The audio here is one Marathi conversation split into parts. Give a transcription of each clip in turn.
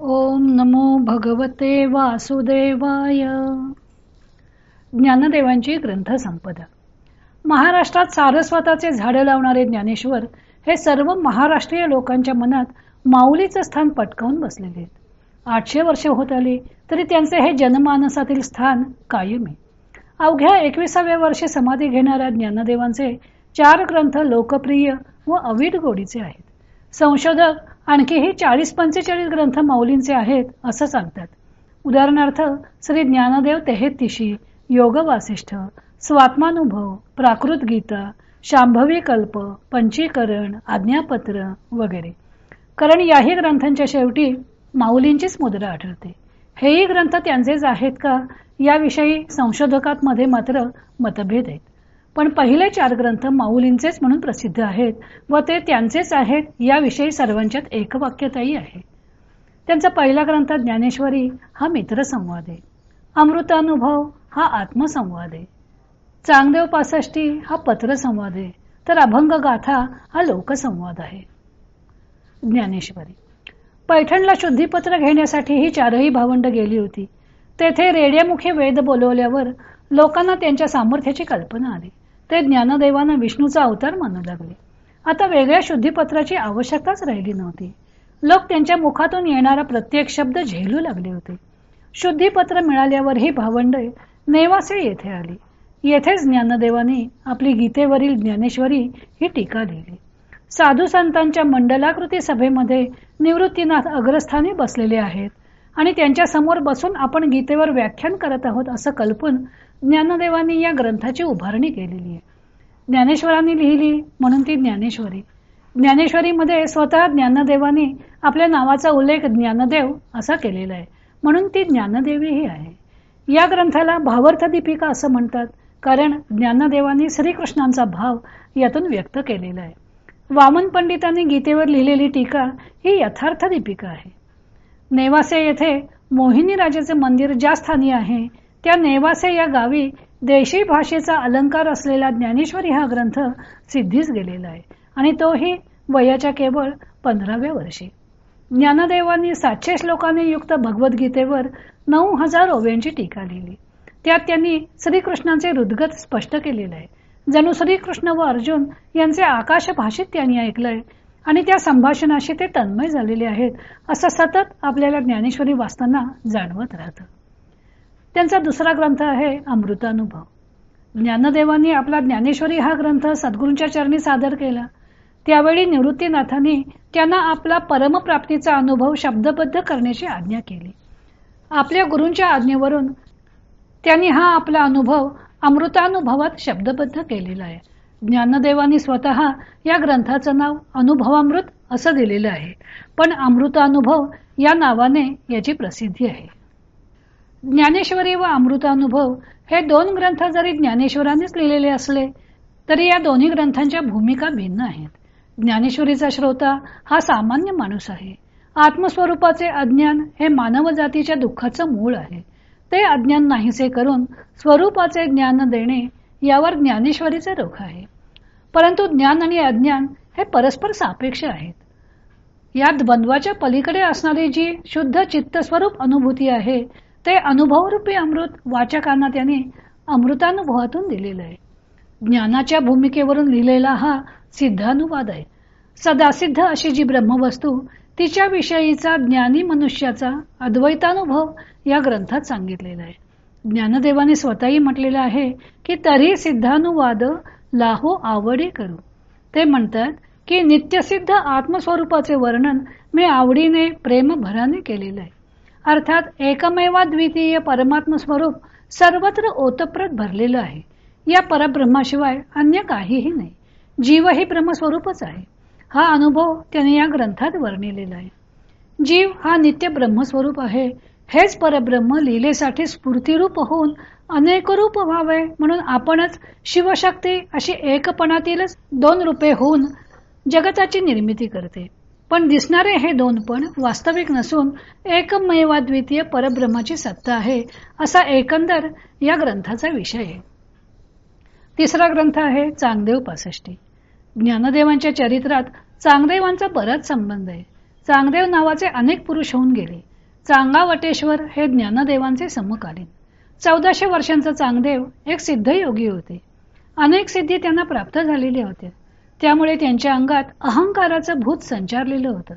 ओम नमो भगवते वासुदेवाय. ज्ञानदेवांची ग्रंथ संपदा महाराष्ट्रात सारस्वताचे झाडे लावणारे ज्ञानेश्वर हे सर्व महाराष्ट्रीय लोकांच्या मनात माऊलीचं स्थान पटकावून बसलेले आहेत. आठशे वर्ष होत आली तरी त्यांचे हे जनमानसातील स्थान कायम आहे. अवघ्या एकविसाव्या वर्षी समाधी घेणाऱ्या ज्ञानदेवांचे चार ग्रंथ लोकप्रिय व अवीट गोडीचे आहेत. संशोधक आणखीही चाळीस पंचेचाळीस ग्रंथ माऊलींचे आहेत असं सांगतात. उदाहरणार्थ श्री ज्ञानदेव तेहेतिशी योग वासिष्ठ स्वात्मानुभव प्राकृत गीता शांभवी कल्प पंचीकरण आज्ञापत्र वगैरे. कारण याही ग्रंथांच्या शेवटी माऊलींचीच मुद्रा आढळते. हेही ग्रंथ त्यांचेच आहेत का? याविषयी संशोधकात मध्ये मात्र मतभेद आहेत. पण पहिले चार ग्रंथ माऊलींचेच म्हणून प्रसिद्ध आहेत व ते त्यांचेच आहेत याविषयी सर्वांच्यात एकवाक्यताही आहे. त्यांचा पहिला ग्रंथ ज्ञानेश्वरी हा मित्रसंवाद. आहे अमृतानुभव हा आत्मसंवाद. आहे चांगदेव पासष्टी हा पत्रसंवाद. आहे तर अभंग गाथा हा लोकसंवाद आहे. ज्ञानेश्वरी. पैठणला शुद्धीपत्र घेण्यासाठी ही चारही भावंड गेली होती. तेथे रेड्यामुखी वेद बोलवल्यावर लोकांना त्यांच्या सामर्थ्याची कल्पना आली. ते ज्ञानदेवांना विष्णूचा अवतार मानू लागले. आता वेगळ्या शुद्धीपत्राची आवश्यकताच राहिली नव्हती. लोक त्यांच्या मुखातून येणारा प्रत्येक शब्द झेलू लागले होते. शुद्धीपत्र मिळाल्यावर ही भावंडे नेवासे येथे आली. येथेच ज्ञानदेवाने आपली गीतेवरील ज्ञानेश्वरी ही टीका लिहिली. साधू संतांच्या मंडलाकृती सभेमध्ये निवृत्तीनाथ अग्रस्थानी बसलेले आहेत आणि त्यांच्यासमोर बसून आपण गीतेवर व्याख्यान करत आहोत असं कल्पून ज्ञानदेवांनी या ग्रंथाची उभारणी केलेली आहे. ज्ञानेश्वरांनी लिहिली म्हणून ती ज्ञानेश्वरी. ज्ञानेश्वरीमध्ये स्वतः ज्ञानदेवाने आपल्या नावाचा उल्लेख ज्ञानदेव असा केलेला आहे. म्हणून ती ज्ञानदेवीही आहे. या ग्रंथाला भावार्थ दीपिका असं म्हणतात कारण ज्ञानदेवानी श्रीकृष्णांचा भाव यातून व्यक्त केलेला आहे. वामन पंडितांनी गीतेवर लिहिलेली टीका ही यथार्थ दीपिका आहे. नेवासे येथे मोहिनी राजाचे मंदिर ज्या स्थानी आहे त्या नेवासे या गावी देशी भाषेचा अलंकार असलेला ज्ञानेश्वरी हा ग्रंथ सिद्धीस गेलेला आहे. आणि तोही वयाच्या केवळ पंधराव्या वर्षी. ज्ञानदेवांनी सातशे श्लोकांनी युक्त भगवद्गीतेवर नऊ हजार ओव्यांची टीका लिहिली. त्यात त्यांनी श्रीकृष्णांचे हृदगत स्पष्ट केलेलं आहे. जणू श्रीकृष्ण व अर्जुन यांचे आकाश भाषेत त्यांनी ऐकलंय आणि त्या संभाषणाशी ते तन्मय झालेले आहेत असं सतत आपल्याला ज्ञानेश्वरी वाचताना जाणवत राहतं. त्यांचा दुसरा ग्रंथ आहे अमृतानुभव ज्ञानदेवांनी आपला ज्ञानेश्वरी हा ग्रंथ सद्गुरूंच्या चरणी सादर केला. त्यावेळी निवृत्तीनाथांनी त्यांना आपला परमप्राप्तीचा अनुभव शब्दबद्ध करण्याची आज्ञा केली. आपल्या गुरूंच्या आज्ञेवरून त्यांनी हा आपला अनुभव अमृतानुभवात शब्दबद्ध केलेला आहे. ज्ञानदेवानी स्वतः या ग्रंथाचं नाव अनुभवामृत असं दिलेलं आहे. पण अमृतानुभव या नावाने याची प्रसिद्धी आहे. ज्ञानेश्वरी व अमृतानुभव हे दोन ग्रंथ जरी ज्ञानेश्वरांनीच लिहिलेले असले तरी या दोन्ही ग्रंथांच्या भूमिका भिन्न आहेत. ज्ञानेश्वरीचा श्रोता हा सामान्य माणूस आहे. आत्मस्वरूपाचे अज्ञान हे मानवजातीच्या दुःखाचं मूळ आहे. ते अज्ञान नाहीसे करून स्वरूपाचे ज्ञान देणे यावर ज्ञानेश्वरीचे रोख आहे. परंतु ज्ञान आणि अज्ञान हे परस्पर सापेक्ष आहेत. या द्वंद्वाच्या पलीकडे असणारी जी शुद्ध चित्तस्वरूप अनुभूती आहे ते अनुभवरूपी अमृत वाचकांना त्यांनी अमृतानुभवातून दिलेलं आहे. ज्ञानाच्या भूमिकेवरून लिहिलेला हा सिद्धानुवाद आहे. सदासिद्ध अशी जी ब्रह्मवस्तू तिच्या विषयीचा ज्ञानी मनुष्याचा अद्वैतानुभव या ग्रंथात सांगितलेला आहे. ज्ञानदेवाने स्वतःही म्हटलेलं आहे की तरी सिद्धानुवाद लाहो आवडी करू. ते म्हणतात की नित्यसिद्ध आत्मस्वरूपाचे वर्णन मी आवडीने प्रेम भराने केलेलं आहे. अर्थात एकमेवा द्वितीय परमात्म स्वरूप सर्वत्र ओतप्रत भरलेलं आहे. या परब्रह्माशिवाय अन्य काहीही नाही. जीव ही ब्रह्मस्वरूपच आहे. हा अनुभव त्याने या ग्रंथात वर्णिलेला आहे. जीव हा नित्य ब्रह्मस्वरूप आहे. हेच परब्रह्म लीलेसाठी स्फूर्तिरूप होऊन अनेक रूप व्हावे म्हणून आपणच शिवशक्ती अशी एकपणातीलच दोन रूपे होऊन जगताची निर्मिती करते. पण दिसणारे हे दोन पण वास्तविक नसून एकमेवाद्वितीय परब्रह्माची सत्ता आहे असा एकंदर या ग्रंथाचा विषय आहे. तिसरा ग्रंथ आहे चांगदेव पासष्टी. ज्ञानदेवांच्या चरित्रात चांगदेवांचा बराच संबंध आहे. चांगदेव नावाचे अनेक पुरुष होऊन गेले. चांगावटेश्वर हे ज्ञानदेवांचे समकालीन. चौदाशे वर्षांचा चांगदेव एक सिद्ध योगी होते. अनेक सिद्धी त्यांना प्राप्त झालेल्या होत्या. त्यामुळे त्यांच्या अंगात अहंकाराचं भूत संचारलेलं होतं.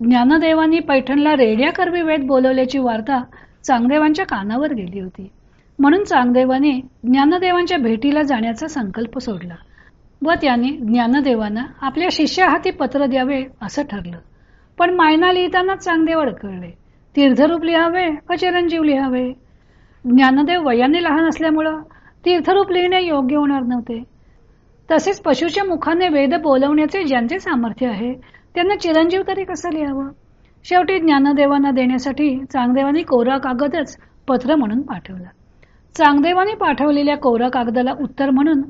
ज्ञानदेवांनी पैठणला रेड्या करवी वेद बोलवल्याची वार्ता चांगदेवांच्या कानावर गेली होती. म्हणून चांगदेवाने ज्ञानदेवांच्या भेटीला जाण्याचा संकल्प सोडला व त्याने ज्ञानदेवांना आपल्या शिष्या हाती पत्र द्यावे असं ठरलं. पण मायना लिहिताना चांगदेव अडकळले तीर्थरूप लिहावे व चिरंजीव लिहावे? ज्ञानदेव वयाने लहान असल्यामुळं तीर्थरूप लिहिणे योग्य होणार नव्हते. तसेच पशुच्या मुखाने वेद बोलवण्याचे ज्यांचे सामर्थ्य आहे त्यांना चिरंजीव तरी कसं लिहावं? शेवटी ज्ञानदेवांना देण्यासाठी चांगदेवानी कोरा कागदच पत्र म्हणून पाठवला. चांगदेवानी पाठवलेल्या कोरा कागदाला उत्तर म्हणून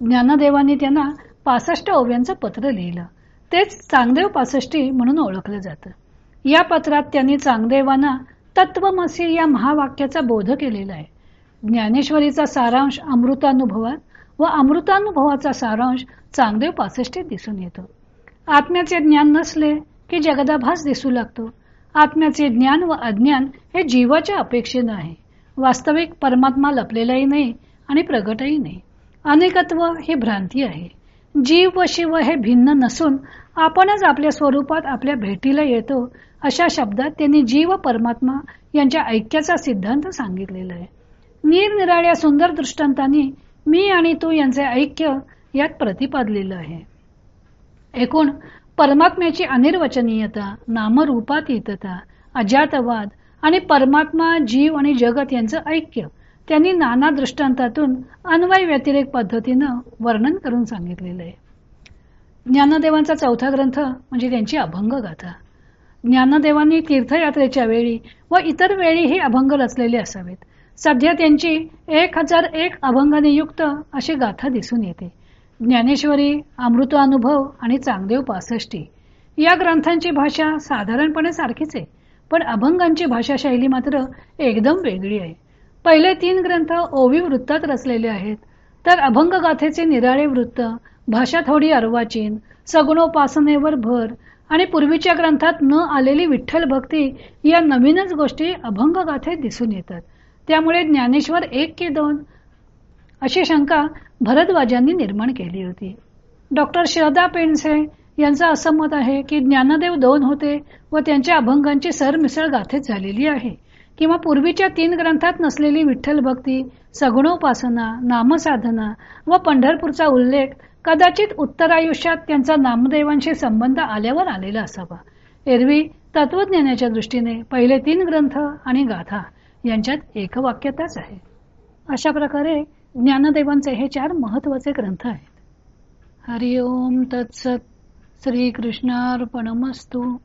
ज्ञानदेवांनी त्यांना पासष्ट ओव्यांचं पत्र लिहिलं. तेच चांगदेव पासष्टी म्हणून ओळखलं जातं. या पत्रात त्यांनी चांगदेवांना तत्वमसी या महावाक्याचा बोध केलेला आहे. ज्ञानेश्वरीचा सारांश अमृतानुभवात व अमृतानुभवाचा सारांश चांगदेव पासष्टीत दिसून येतो. आत्म्याचे ज्ञान नसले की जगदाभास दिसू लागतो. आत्म्याचे ज्ञान व अज्ञान हे जीवाच्या अपेक्षेनं आहे. वास्तविक परमात्मा लपलेलाही नाही आणि प्रगटही नाही. अनेकत्व हे भ्रांती आहे. जीव व शिव हे भिन्न नसून आपणच आपल्या स्वरूपात आपल्या भेटीला येतो अशा शब्दात त्यांनी जीव परमात्मा यांच्या ऐक्याचा सिद्धांत सांगितलेला आहे. निरनिराळ्या सुंदर दृष्टांतांनी मी आणि तू यांचे ऐक्य यात प्रतिपादलेलं आहे. एकूण परमात्म्याची अनिर्वचनीयता नामरूपातीतता अजातवाद आणि परमात्मा जीव आणि जगत यांचं ऐक्य त्यांनी नाना दृष्टांतातून अन्वय व्यतिरेक पद्धतीनं वर्णन करून सांगितलेलं आहे. ज्ञानदेवांचा चौथा ग्रंथ म्हणजे त्यांची अभंग गाथा ज्ञानदेवांनी तीर्थयात्रेच्या वेळी व इतर वेळीही अभंग रचलेले असावेत. सध्या त्यांची एक हजार एक अभंगानियुक्त अशी गाथा दिसून येते. ज्ञानेश्वरी अमृतानुभव आणि चांगदेव पासष्टी. या ग्रंथांची भाषा साधारणपणे सारखीच आहे पण अभंगांची भाषा शैली मात्र एकदम वेगळी आहे. पहिले तीन ग्रंथ ओवी वृत्तात रचलेले आहेत तर अभंग गाथेचे निराळे वृत्त भाषा थोडी अर्वाचीन सगुणोपासनेवर भर आणि पूर्वीच्या ग्रंथात न आलेली विठ्ठल भक्ती या नवीनच गोष्टी अभंग गाथेत दिसून येतात. त्यामुळे ज्ञानेश्वर एक की दोन अशी शंका भरद्वाजांनी निर्माण केली होती. डॉक्टर श्रद्धा पेंडसे यांचं असं मत आहे की ज्ञानदेव दोन होते व त्यांच्या अभंगांची सरमिसळ गाथेत झालेली आहे. किंवा पूर्वीच्या तीन ग्रंथात नसलेली विठ्ठल भक्ती सगुणोपासना नामसाधना व पंढरपूरचा उल्लेख कदाचित उत्तरायुष्यात त्यांचा नामदेवांशी संबंध आल्यावर आलेला असावा. एरवी तत्वज्ञानाच्या दृष्टीने पहिले तीन ग्रंथ आणि गाथा यांच्यात एकवाक्यताच आहे. अशा प्रकारे ज्ञानदेवांचे हे चार महत्त्वाचे ग्रंथ आहेत. हरिओम तत्सत श्रीकृष्णार्पणमस्तू.